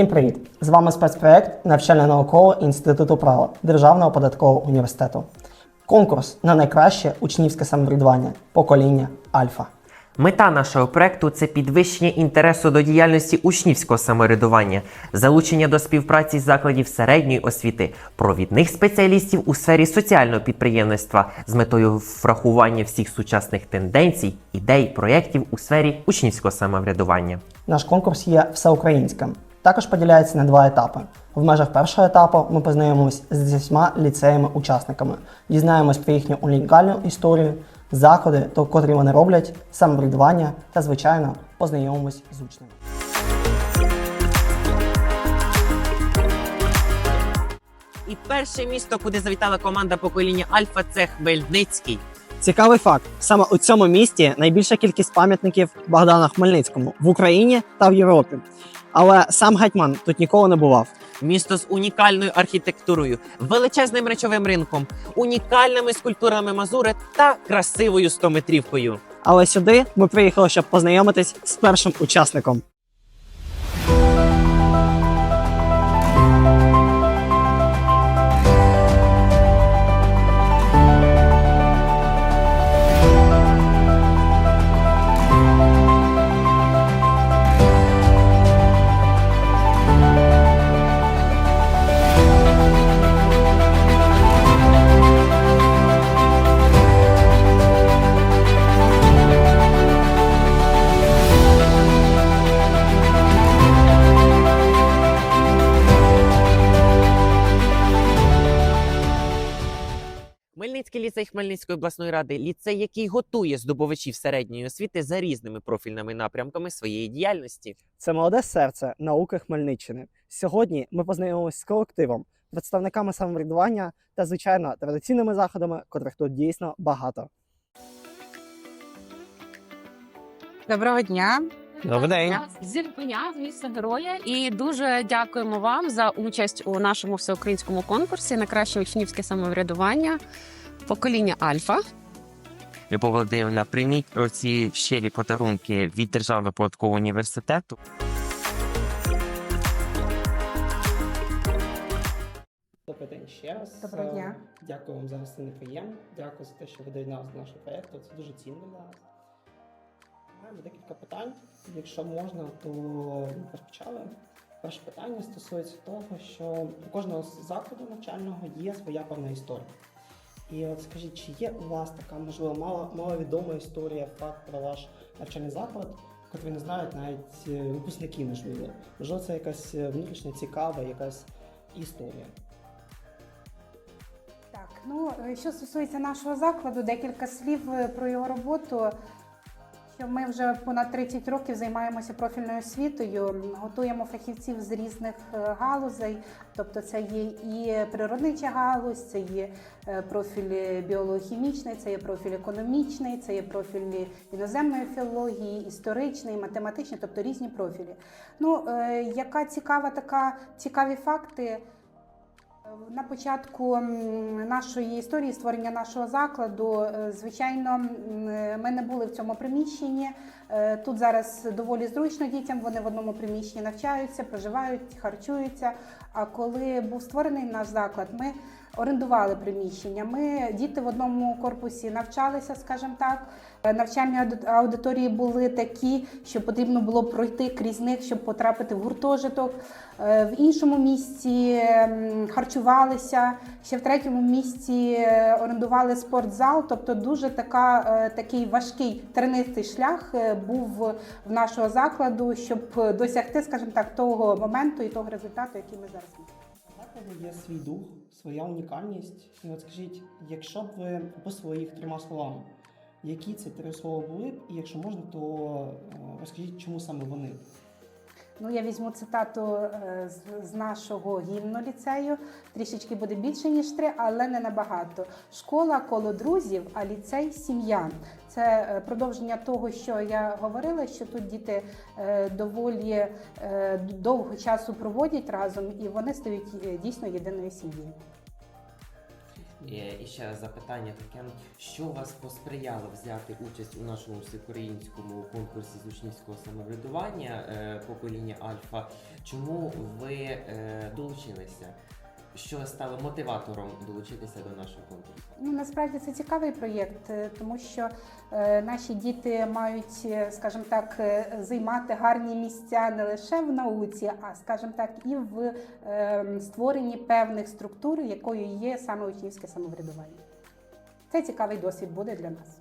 Всім привіт! З вами спецпроект навчально-наукового інституту права Державного податкового університету. Конкурс на найкраще учнівське самоврядування покоління Альфа. Мета нашого проекту це підвищення інтересу до діяльності учнівського самоврядування, залучення до співпраці закладів середньої освіти, провідних спеціалістів у сфері соціального підприємництва з метою врахування всіх сучасних тенденцій, ідей, проєктів у сфері учнівського самоврядування. Наш конкурс є всеукраїнським. Також поділяється на два етапи. В межах першого етапу ми познайомимось з 10 ліцеями-учасниками, дізнаємось про їхню унікальну історію, заходи, то котрі вони роблять, самоврядування та, звичайно, познайомимось з учнями. І перше місто, куди завітала команда покоління Альфа, це Хмельницький. Цікавий факт: саме у цьому місті найбільша кількість пам'ятників Богдана Хмельницькому в Україні та в Європі. Але сам гетьман тут ніколи не бував. Місто з унікальною архітектурою, величезним речовим ринком, унікальними скульптурами Мазури та красивою стометрівкою. Але сюди ми приїхали, щоб познайомитись з першим учасником. Хмельницький ліцей Хмельницької обласної ради ліцей, який готує здобувачів середньої освіти за різними профільними напрямками своєї діяльності. Це молоде серце науки Хмельниччини. Сьогодні ми познайомимося з колективом, представниками самоврядування та, звичайно, традиційними заходами, котрих тут дійсно багато. Доброго дня. Добрий день. З Ірпеня, з міста героя, і дуже дякуємо вам за участь у нашому всеукраїнському конкурсі на краще учнівське самоврядування покоління Альфа. Любов Володимирівна, прийміть ці щирі подарунки від Державного податкового університету. Добрий день ще раз. Доброго дня. Дякую вам за гостинний прийом. Дякую за те, що ви доєдналися до нашого проєкту. Це дуже цінно для нас. Маємо декілька питань. Якщо можна, то розпочали. Перше питання стосується того, що у кожного закладу навчального є своя певна історія. І от скажіть, чи є у вас така, можливо, мало, маловідома історія, факт про ваш навчальний заклад, котрий не знають навіть е, випускники, можливо. Можливо, це якась е, внутрішня цікава, якась історія. Так, ну е, що стосується нашого закладу, декілька слів про його роботу. Ми вже понад 30 років займаємося профільною освітою, готуємо фахівців з різних е, галузей, тобто це є і природнича галузь, це є е, профіль біолого-хімічний, це є профіль економічний, це є профіль іноземної філології, історичний, математичний, тобто різні профілі. Ну, е, яка цікава така цікаві факти. На початку нашої історії створення нашого закладу, е, звичайно, е, ми не були в цьому приміщенні. Е, Тут зараз доволі зручно дітям. Вони в одному приміщенні навчаються, проживають, харчуються. А коли був створений наш заклад, ми орендували приміщення. Ми діти в одному корпусі навчалися, скажімо так. Навчальні ауди- аудиторії були такі, що потрібно було пройти крізь них, щоб потрапити в гуртожиток. Е, В іншому місці харчувалися, ще в третьому місці е, орендували спортзал. Тобто дуже така, е, такий важкий тернистий шлях був в нашого закладу, щоб досягти, скажімо так, того моменту і того результату, який ми зараз маємо. Закладу є свій дух, своя унікальність. І от скажіть, якщо б ви описували їх трьома словами, які це три слова були б, і якщо можна, то е, розкажіть, чому саме вони? Ну, я візьму цитату е, з, нашого гімну ліцею. Трішечки буде більше, ніж три, але не набагато. Школа коло друзів, а ліцей сім'я. Це е, продовження того, що я говорила, що тут діти е, доволі довго часу проводять разом, і вони стають дійсно єдиною сім'єю. Е, І ще запитання таке: що вас посприяло взяти участь у нашому всеукраїнському конкурсі з учнівського самоврядування е, покоління Альфа? Чому ви е, долучилися? Що стало мотиватором долучитися до нашого конкурсу? Ну насправді це цікавий проєкт, е, тому що е, наші діти мають, е, скажімо так, е, займати гарні місця не лише в науці, а скажімо так, і в е, створенні певних структур, якою є саме учнівське самоврядування. Це цікавий досвід буде для нас.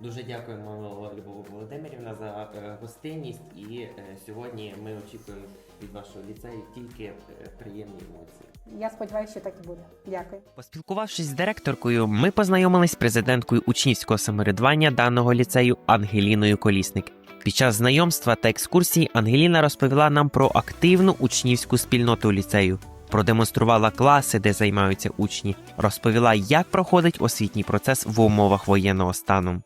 Дуже дякуємо, Любов Володимирівна, за гостинність. І сьогодні ми очікуємо від вашого ліцею тільки е, приємні емоції. Я сподіваюся, що так і буде. Дякую. Поспілкувавшись з директоркою, ми познайомились з президенткою учнівського самоврядування даного ліцею Ангеліною Колісник. Під час знайомства та екскурсії Ангеліна розповіла нам про активну учнівську спільноту ліцею, продемонструвала класи, де займаються учні, розповіла, як проходить освітній процес в умовах воєнного стану.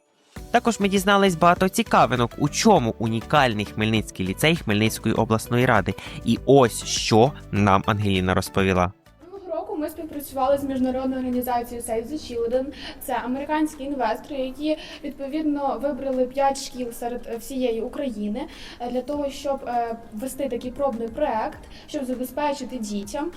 Також ми дізнались багато цікавинок, у чому унікальний Хмельницький ліцей Хмельницької обласної ради. І ось що нам Ангеліна розповіла. Минулого року ми співпрацювали з міжнародною організацією Save the Children. Це американські інвестори, які відповідно вибрали 5 шкіл серед е, всієї України е, для того, щоб е, ввести такий пробний проект, щоб забезпечити дітям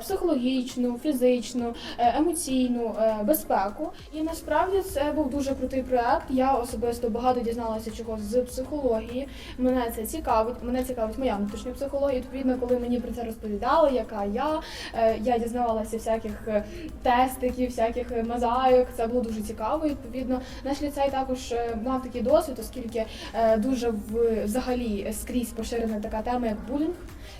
психологічну, фізичну, емоційну безпеку. І насправді це був дуже крутий проект. Я особисто багато дізналася чого з психології. Мене це цікавить. Мене цікавить моя внутрішня психологія. Відповідно, коли мені про це розповідали, яка я, я дізнавалася всяких е, тестиків, всяких е, мозаїк. Це було дуже цікаво. Відповідно, наш ліцей також е, мав такий досвід, оскільки дуже взагалі скрізь поширена така тема, як булінг.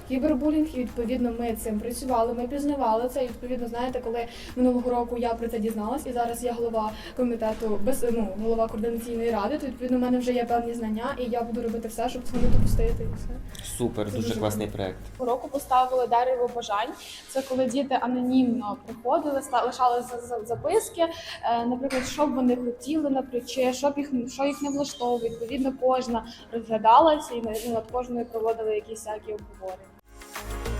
Кібербулінг, і відповідно ми цим працювали, ми пізнавали це. І відповідно, знаєте, коли минулого року я про це дізналась, і зараз я голова комітету без ну голова координаційної ради, то відповідно в мене вже є певні знання, і я буду робити все, щоб цього не допустити. І все. Супер, Це дуже дуже класний проект. року поставили дерево бажань. Це коли діти анонімно приходили, лишали за- за- записки, е, наприклад, що б вони хотіли, наприклад, що б їх що їх не влаштовує. Відповідно, кожна розглядалася і над над кожною проводили якісь всякі обговорення. Thank you.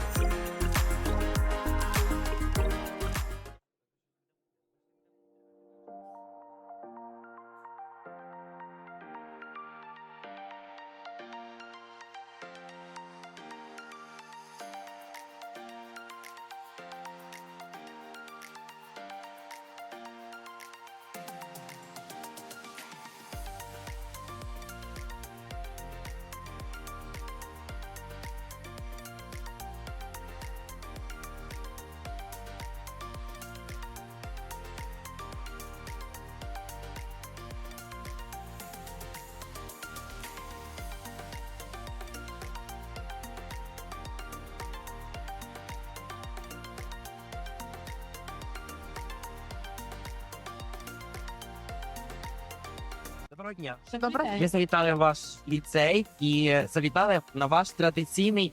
Доброго дня. Добре. Ми завітали в ваш ліцей і завітали на ваш традиційний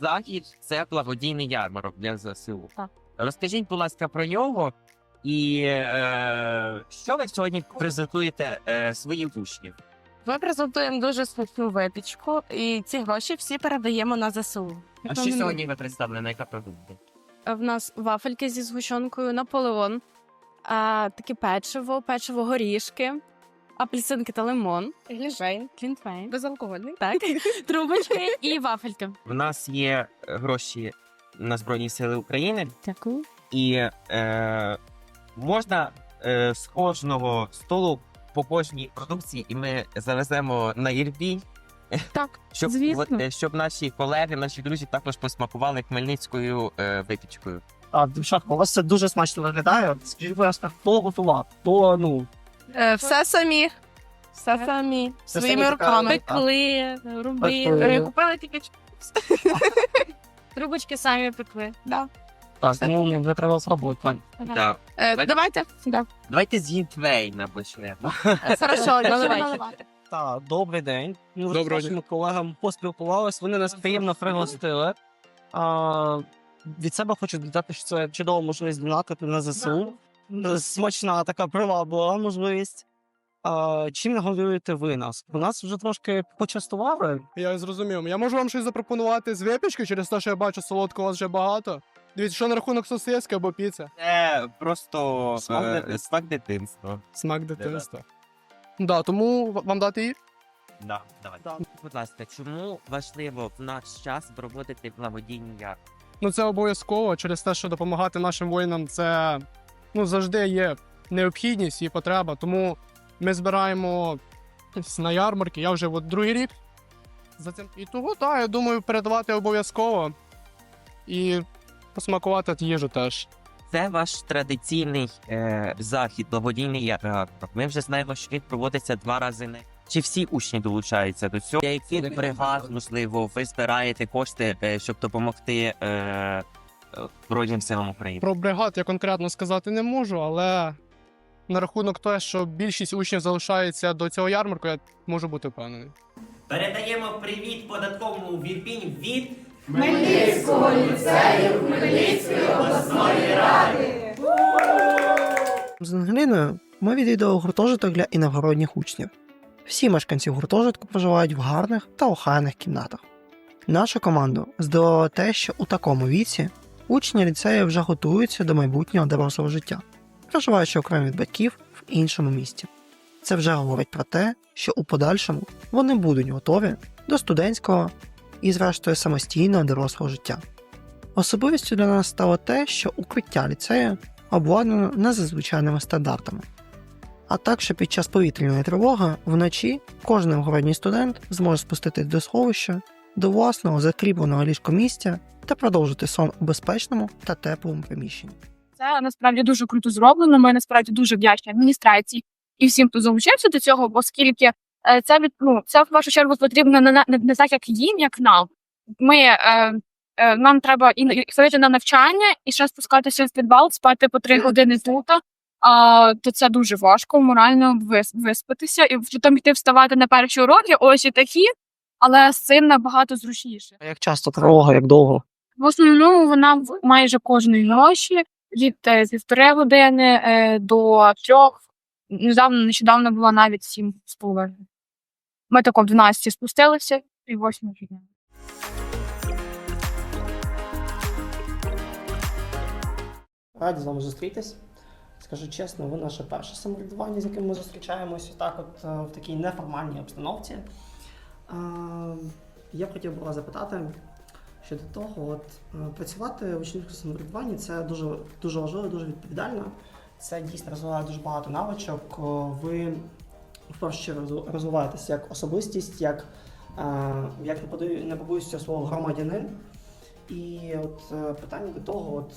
захід. Це благодійний ярмарок для ЗСУ. Так. Розкажіть, будь ласка, про нього. І е, що ви сьогодні презентуєте е, своїм учнів? Ми презентуємо дуже смачну випічку, і ці гроші всі передаємо на ЗСУ. А що сьогодні ви представили на яка продукція? В нас вафельки зі згущенкою, наполеон, а, таке печиво, печиво горішки, апельсинки та лимон, глінтвейн, глінтвейн, безалкогольний, так, трубочки і вафельки. В нас є е, гроші на Збройні Сили України, Дякую. і е, можна е, з кожного столу по кожній продукції, і ми завеземо на Ірбій, Так, щоб, Звісно. от, е, щоб наші колеги, наші друзі також посмакували хмельницькою е, випічкою. А, дівчатка, у вас це дуже смачно виглядає. Скажіть, будь ласка, хто готував? Хто, ну, Е, все самі. Все самі. Все Своїми самі руками. Пекли, робили. Е, Купили тільки трубочки самі пекли. Да. так, ну, вже треба пані. Так. Е, Давайте. давайте. Да. Давайте з Гінтвейна почнемо. Хорошо, наливайте. Так, добрий день. Ми вже з Доброго нашими колегами поспілкувалися, вони нас приємно пригостили. А, від себе хочу додати, що це чудова можливість донатити на ЗСУ. Смачна така приваблива можливість. А, чим нагодуєте ви нас? У нас вже трошки почастували. Я зрозумів. Я можу вам щось запропонувати з випічки через те, що я бачу солодкого у вас вже багато. Дивіться, що на рахунок сосиски або піца? Це просто Смак е, дитинства. смак дитинства. Смак дитинства. Да, тому вам дати її? Да, давай. Будь ласка, чому важливо в наш час проводити благодійні ярмарки? Ну це обов'язково через те, що допомагати нашим воїнам це ну, завжди є необхідність і потреба. Тому ми збираємо на ярмарки. Я вже от другий рік за цим. І того, так, я думаю, передавати обов'язково і посмакувати їжу теж. Це ваш традиційний е, захід, благодійний ярмарок. Ми вже знаємо, що він проводиться два рази на. Чи всі учні долучаються до цього? Для яких бригад, можливо, ви збираєте кошти, е, щоб допомогти е, е, Збройним силам України? Про бригад я конкретно сказати не можу, але на рахунок того, що більшість учнів залишається до цього ярмарку, я можу бути впевнений. Передаємо привіт податковому в Ірпінь від Хмельницького ліцею Хмельницької обласної ради. З Ангеліною ми відвідали гуртожиток для іногородніх учнів. Всі мешканці гуртожитку проживають в гарних та охайних кімнатах. Нашу команду здивувало те, що у такому віці учні ліцею вже готуються до майбутнього дорослого життя, проживаючи окремо від батьків в іншому місті. Це вже говорить про те, що у подальшому вони будуть готові до студентського і, зрештою, самостійного дорослого життя. Особливістю для нас стало те, що укриття ліцею обладнано не за стандартами. А так, що під час повітряної тривоги вночі кожен іногородній студент зможе спуститись до сховища, до власного закріпленого ліжкомістя та продовжити сон у безпечному та теплому приміщенні. Це насправді дуже круто зроблено. Ми насправді дуже вдячні адміністрації і всім, хто залучився до цього, оскільки е, це ну це в першу чергу потрібно не, не, не так, як їм, як нам. Ми е, е, нам треба і ходити на навчання, і ще спускатися в підвал, спати по три години тут. А то це дуже важко морально вис- виспатися і потім йти вставати на перші уроки. Ось і такі, але з цим набагато зручніше. А як часто тривога, як довго? В основному вона в- майже кожної ночі від е, півтори години е, до трьох. Недавно нещодавно була навіть сім з половиною. Ми тако в 12 спустилися і в 8 підняли. Раді з вами зустрітись. Скажу чесно, ви наше перше самоврядування, з яким ми зустрічаємося так, от е, в такій неформальній обстановці. Я хотів би вас запитати щодо того, от е, працювати в учнівському самоврядуванні це дуже, дуже важливо, дуже відповідально. Це дійсно розвиває дуже багато навичок. Е, Ви в першу чергу розвиваєтеся як особистість, як, е, як не побоюсь свого громадянин. І от питання до того, от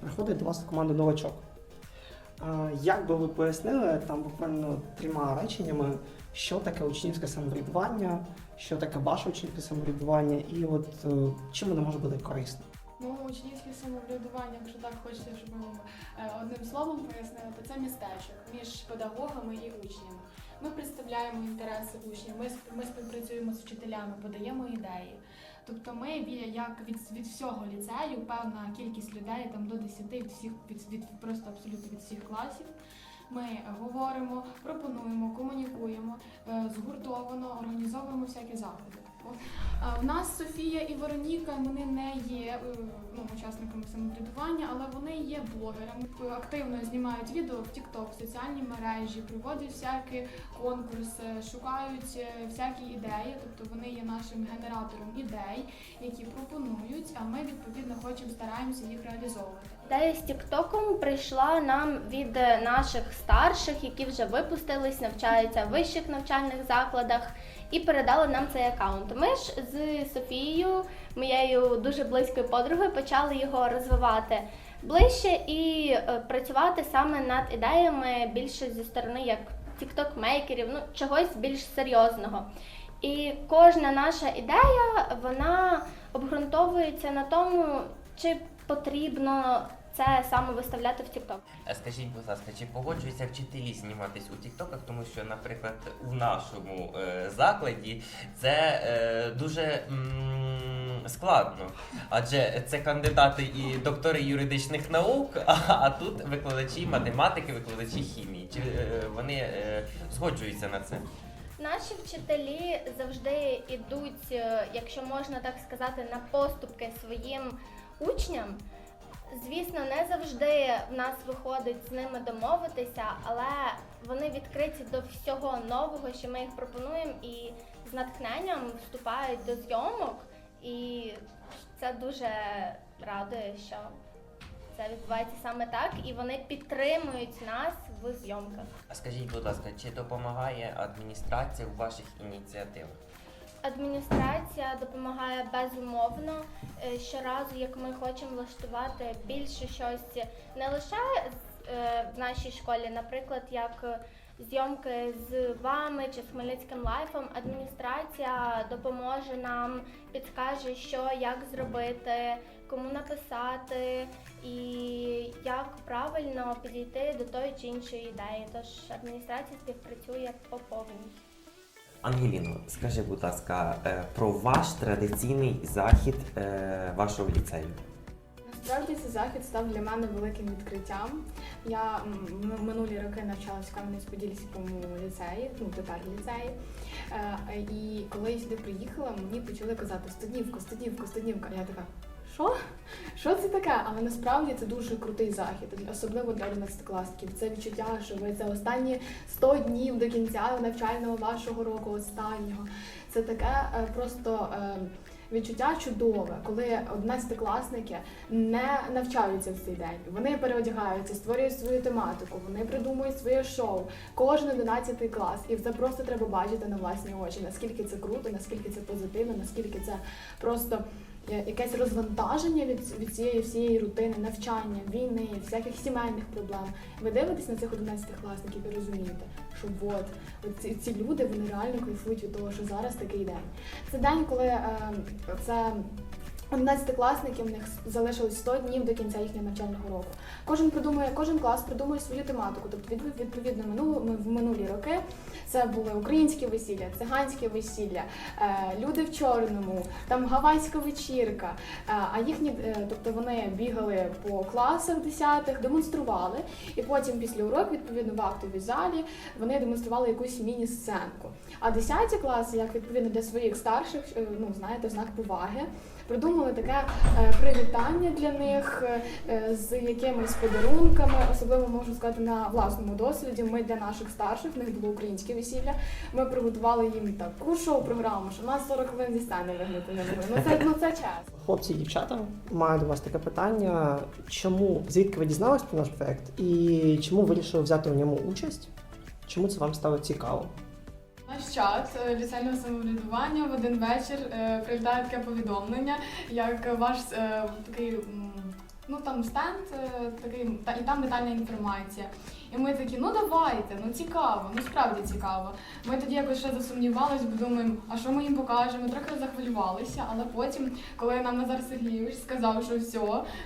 приходить до вас в команду новачок. Як би ви пояснили там буквально трьома реченнями, що таке учнівське самоврядування, що таке ваше учнівське самоврядування, і от е, чим воно може бути корисно? Ну, учнівське самоврядування, якщо так хочеться, щоб ми е, одним словом пояснили, то це містечок між педагогами і учнями. Ми представляємо інтереси учнів, ми, ми співпрацюємо з вчителями, подаємо ідеї. Тобто ми як від, від всього ліцею, певна кількість людей, там до 10, від всіх від, від просто абсолютно від всіх класів. Ми говоримо, пропонуємо, комунікуємо, е, згуртовано, організовуємо всякі заходи. В нас Софія і Вероніка вони не є е, ну, учасниками самоврядування, але вони є блогерами. Активно знімають відео в TikTok, в соціальні мережі, проводять всякі конкурси, шукають е, всякі ідеї. Тобто вони є нашим генератором ідей, які пропонують. А ми відповідно хочемо стараємося їх реалізовувати. Ідея з Тіктоком прийшла нам від наших старших, які вже випустились, навчаються в вищих навчальних закладах, і передали нам цей аккаунт. Ми ж з Софією, моєю дуже близькою подругою, почали його розвивати ближче і е, працювати саме над ідеями більше зі сторони як тікток-мейкерів, ну чогось більш серйозного. І кожна наша ідея вона обґрунтовується на тому, чи потрібно це саме виставляти в TikTok. Скажіть, будь ласка, чи погоджуються вчителі зніматись у Тіктоках, тому що, наприклад, у нашому е, закладі це е, дуже м, складно, адже це кандидати і доктори юридичних наук, а, а тут викладачі математики, викладачі хімії. Чи е, вони е, згоджуються на це? Наші вчителі завжди йдуть, е, якщо можна так сказати, на поступки своїм учням. Звісно, не завжди в нас виходить з ними домовитися, але вони відкриті до всього нового, що ми їх пропонуємо, і з натхненням вступають до зйомок. І це дуже радує, що це відбувається саме так, і вони підтримують нас в зйомках. А скажіть, будь ласка, чи допомагає адміністрація у ваших ініціативах? Адміністрація допомагає безумовно. Е, Щоразу, як ми хочемо влаштувати більше щось не лише е, в нашій школі, наприклад, як е, зйомки з вами чи з Хмельницьким лайфом, адміністрація допоможе нам, підскаже, що як зробити, кому написати і як правильно підійти до тої чи іншої ідеї. Тож адміністрація співпрацює по повній. Ангеліно, скажи, будь ласка, е, про ваш традиційний захід е, вашого ліцею. Насправді цей захід став для мене великим відкриттям. Я минулі роки навчалась в Кам'янець-Подільському ліцеї, ну тепер ліцеї. Е, І коли я сюди приїхала, мені почали казати студнівка, студнівка, студнівка. Я така, що? Що це таке? Але насправді це дуже крутий захід, особливо для 11-класників. Це відчуття, що ви це останні 100 днів до кінця навчального вашого року, останнього. Це таке е, просто. е, Відчуття чудове, коли одинадцятикласники не навчаються в цей день. Вони переодягаються, створюють свою тематику, вони придумують своє шоу. Кожен 11 клас, і це просто треба бачити на власні очі. Наскільки це круто, наскільки це позитивно, наскільки це просто якесь розвантаження від, від цієї всієї рутини, навчання, війни, всяких сімейних проблем. Ви дивитесь на цих 11-класників і розумієте, що от, от ці, ці люди вони реально кайфують від того, що зараз такий день. Це день, коли е, це. 11-класники, в них залишилось 100 днів до кінця їхнього навчального року. Кожен придумує, кожен клас придумує свою тематику. Тобто, від- відповідно, минуло ми в минулі роки це були українські весілля, циганське весілля, е, люди в чорному, там гавайська вечірка. Е, а їхні, е, тобто вони бігали по класах 10-х, демонстрували, і потім після уроків, відповідно, в актовій залі вони демонстрували якусь міні-сценку. А 10 класи, як відповідно для своїх старших, ну знаєте, в знак поваги. Придумали таке е, привітання для них е, з якимись подарунками. Особливо можу сказати на власному досвіді. Ми для наших старших, в них було українське весілля. Ми приготували їм таку шоу-програму, що нас 40 хвилин зі сцени вигнати не могли. Ну це ну це час. Хлопці і дівчата, маю до вас таке питання. Чому звідки ви дізнались про наш проект і чому вирішили взяти в ньому участь? Чому це вам стало цікаво? Наш чат е, ліцейного самоврядування в один вечір е, прилітає таке повідомлення, як ваш е, такий. Ну там стенд е, такий, та і там детальна інформація. І ми такі, ну давайте, ну цікаво, ну справді цікаво. Ми тоді якось ще засумнівались, бо думаємо, а що ми їм покажемо? Трохи захвилювалися, але потім, коли нам Назар Сергійович сказав, що все,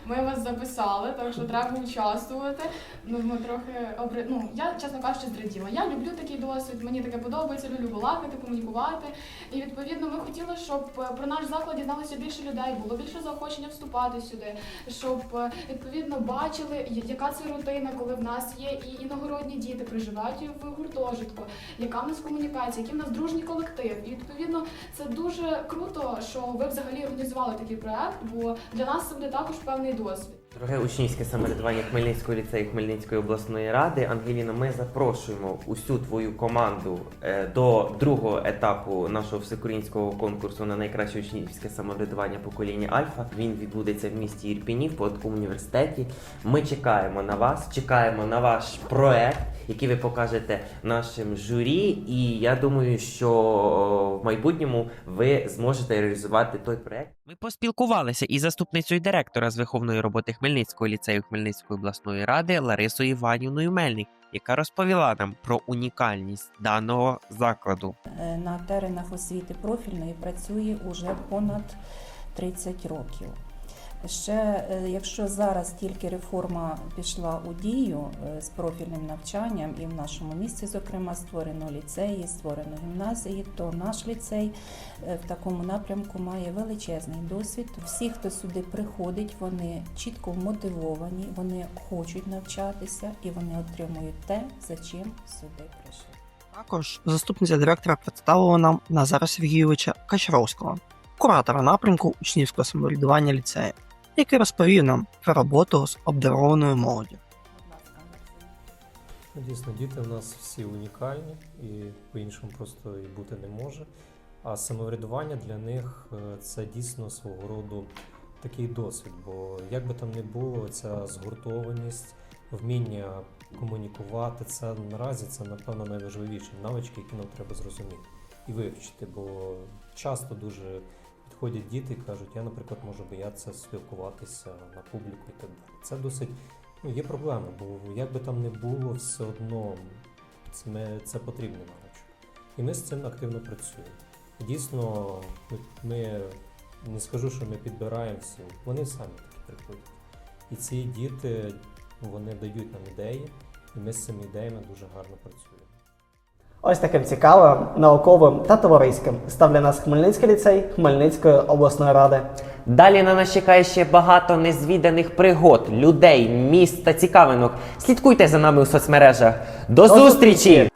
ми вас записали, так що треба участвувати. Ну ми трохи обри... ну я чесно кажучи, зраділа. Я люблю такий досвід, мені таке подобається, люблю балакати, комунікувати. І відповідно ми хотіли, щоб е, про наш заклад дізналося більше людей, було більше заохочення вступати сюди, щоб е, відповідно бачили, яка це рутина, коли в нас є і іногородні діти, проживають в гуртожитку, яка в нас комунікація, який в нас дружній колектив. І відповідно це дуже круто, що ви взагалі організували такий проект, бо для нас це буде також певний досвід. Дороге учнівське самоврядування Хмельницького ліцею Хмельницької обласної ради. Ангеліно, ми запрошуємо усю твою команду е, до другого етапу нашого всеукраїнського конкурсу на найкраще учнівське самоврядування покоління Альфа. Він відбудеться в місті Ірпіні в Податковому університеті. Ми чекаємо на вас, чекаємо на ваш проект, який ви покажете нашим журі. І я думаю, що в майбутньому ви зможете реалізувати той проект. Ми поспілкувалися із заступницею директора з виховної роботи Хмельницького ліцею Хмельницької обласної ради Ларисою Іванівною Мельник, яка розповіла нам про унікальність даного закладу. Е, на теренах освіти профільної працює уже понад 30 років. Ще е, якщо зараз тільки реформа пішла у дію е, з профільним навчанням, і в нашому місті, зокрема, створено ліцеї, створено гімназії, то наш ліцей е, в такому напрямку має величезний досвід. Всі, хто сюди приходить, вони чітко вмотивовані, вони хочуть навчатися і вони отримують те, за чим сюди прийшли. Також заступниця директора представила нам Назара Сергійовича Качаровського, куратора напрямку учнівського самоврядування ліцею, який розповів нам про роботу з обдарованою молоддю. Дійсно, діти в нас всі унікальні і по-іншому просто і бути не може. А самоврядування для них е, це дійсно свого роду такий досвід. Бо як би там не було, ця згуртованість, вміння комунікувати, це наразі це напевно найважливіші навички, які нам треба зрозуміти і вивчити. Бо часто дуже підходять діти і кажуть, я, наприклад, можу боятися спілкуватися на публіку і так далі. Це досить ну, є проблема, бо як би там не було, все одно це, це потрібний навичок. І ми з цим активно працюємо. Дійсно, ми, не скажу, що ми підбираємо всім, вони самі такі приходять. І ці діти вони дають нам ідеї, і ми з цими ідеями дуже гарно працюємо. Ось таким цікавим, науковим та товариським став для нас Хмельницький ліцей Хмельницької обласної ради. Далі на нас чекає ще багато незвіданих пригод, людей, міст та цікавинок. Слідкуйте за нами у соцмережах. До, До зустрічі!